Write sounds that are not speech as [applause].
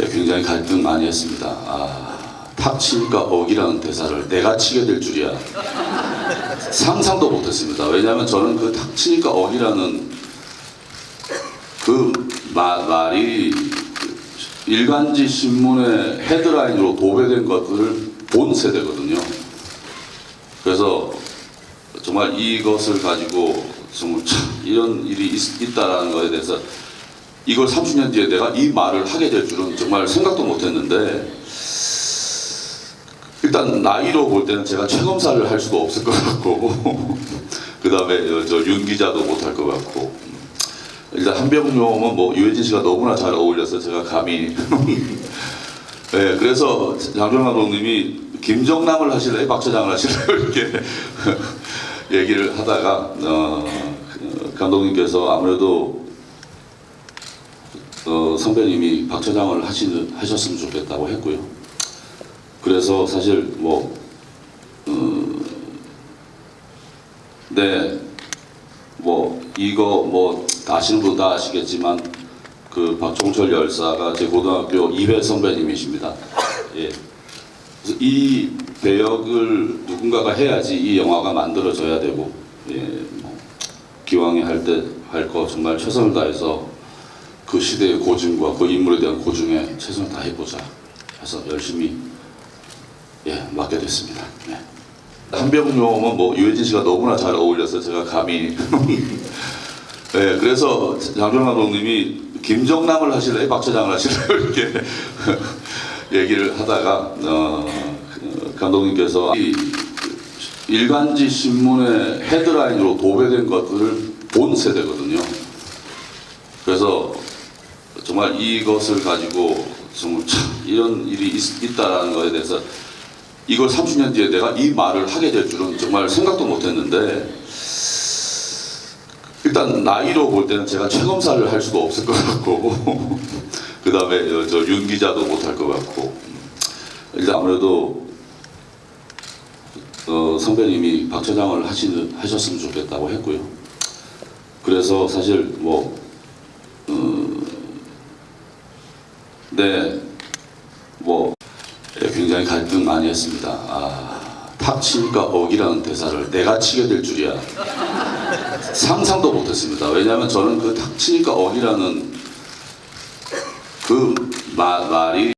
예, 굉장히 갈등 많이 했습니다. 아, 탁 치니까 억이라는 대사를 내가 치게 될 줄이야. 상상도 못했습니다. 왜냐하면 저는 그 탁 치니까 억이라는 그 마- 말이 일간지 신문의 헤드라인으로 도배된 것들을 본 세대거든요. 그래서 정말 이것을 가지고 정말 참 이런 일이 있, 다라는 것에 대해서 이걸 30년 뒤에 내가 이 말을 하게 될 줄은 정말 생각도 못했는데 일단 나이로 볼 때는 제가 최검사를 할 수도 없을 것 같고 [laughs] 그 다음에 저 윤 기자도 못할 것 같고 일단 한병룡은 뭐 유해진 씨가 너무나 잘 어울려서 제가 감히 네, [laughs] 그래서 장정 감독님이 김정남을 하실래요? 박 차장을 하실래요? [laughs] 이렇게 얘기를 하다가 어, 그 감독님께서 아무래도 어, 선배님이 박 차장을 하시, 하셨으면 좋겠다고 했고요. 그래서 사실 뭐 어, 네, 뭐 이거 뭐 아시는 분 다 아시겠지만 그 박종철 열사가 제 고등학교 이회 선배님이십니다. 예. 이 배역을 누군가가 해야지 이 영화가 만들어져야 되고 예, 뭐 기왕에 할 때 할 거 정말 최선을 다해서 그 시대의 고증과 그 인물에 대한 고증에 최선을 다해보자 해서 열심히 예 맡게 됐습니다. 네. 한병룡은 뭐 유해진 씨가 너무나 잘 어울려서 제가 감히 [laughs] 네, 그래서 장정 감독님이 김정남을 하실래요? 박 차장을 하실래요? [laughs] 이렇게 [laughs] 얘기를 하다가 어, 그 감독님께서 이 일간지 신문의 헤드라인으로 도배된 것들을 본 세대거든요. 그래서 정말 이것을 가지고 정말 참 이런 일이 있, 다라는 것에 대해서 이걸 30년 뒤에 내가 이 말을 하게 될 줄은 정말 생각도 못했는데 일단 나이로 볼 때는 제가 최검사를 할 수도 없을 것 같고 [laughs] 그 다음에 저 윤 기자도 못할 것 같고 일단 아무래도 어, 선배님이 박 차장을 하시, 하셨으면 좋겠다고 했고요. 그래서 사실 뭐 네, 뭐 예, 굉장히 갈등 많이 했습니다. 아, 탁 치니까 억이라는 대사를 내가 치게 될 줄이야. 상상도 못했습니다. 왜냐하면 저는 그 탁 치니까 억이라는 그 마- 말이